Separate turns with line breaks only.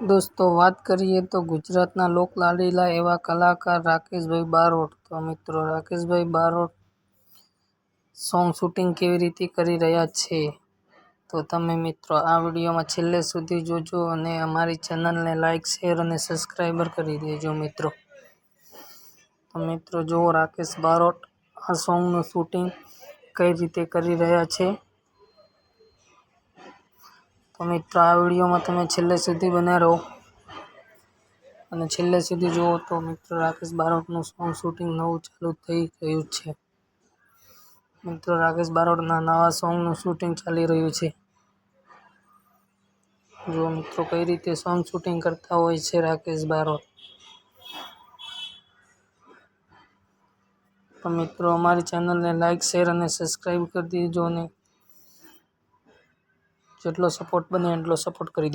દોસ્તો, વાત કરીએ તો ગુજરાતના લોકલાડીલા એવા કલાકાર રાકેશભાઈ બારોટ. તો મિત્રો, રાકેશભાઈ બારોટ સોંગ શૂટિંગ કેવી રીતે કરી રહ્યા છે? તો તમે મિત્રો, આ વિડીયોમાં છેલ્લે સુધી જોજો અને અમારી ચેનલને લાઇક શેર અને સબસ્ક્રાઈબર કરી દેજો મિત્રો. તો મિત્રો, જુઓ રાકેશ બારોટ આ સોંગનું શૂટિંગ કઈ રીતે કરી રહ્યા છે. તો મિત્રો, આ વિડીયોમાં તમે છેલ્લે સુધી બન્યા રહો. અને છેલ્લે સુધી જુઓ તો મિત્રો, રાકેશ બારોટનું સોંગ શૂટિંગ નવું ચાલુ થઈ રહ્યું છે. મિત્રો, રાકેશ બારોટના નવા સોંગનું શૂટિંગ ચાલી રહ્યું છે. જો મિત્રો, કઈ રીતે સોંગ શૂટિંગ કરતા હોય છે રાકેશ બારોટ. તો મિત્રો, અમારી ચેનલને લાઇક શેર અને સબસ્ક્રાઈબ કરી દેજો અને જેટલો સપોર્ટ બને એટલો સપોર્ટ કરી દેજો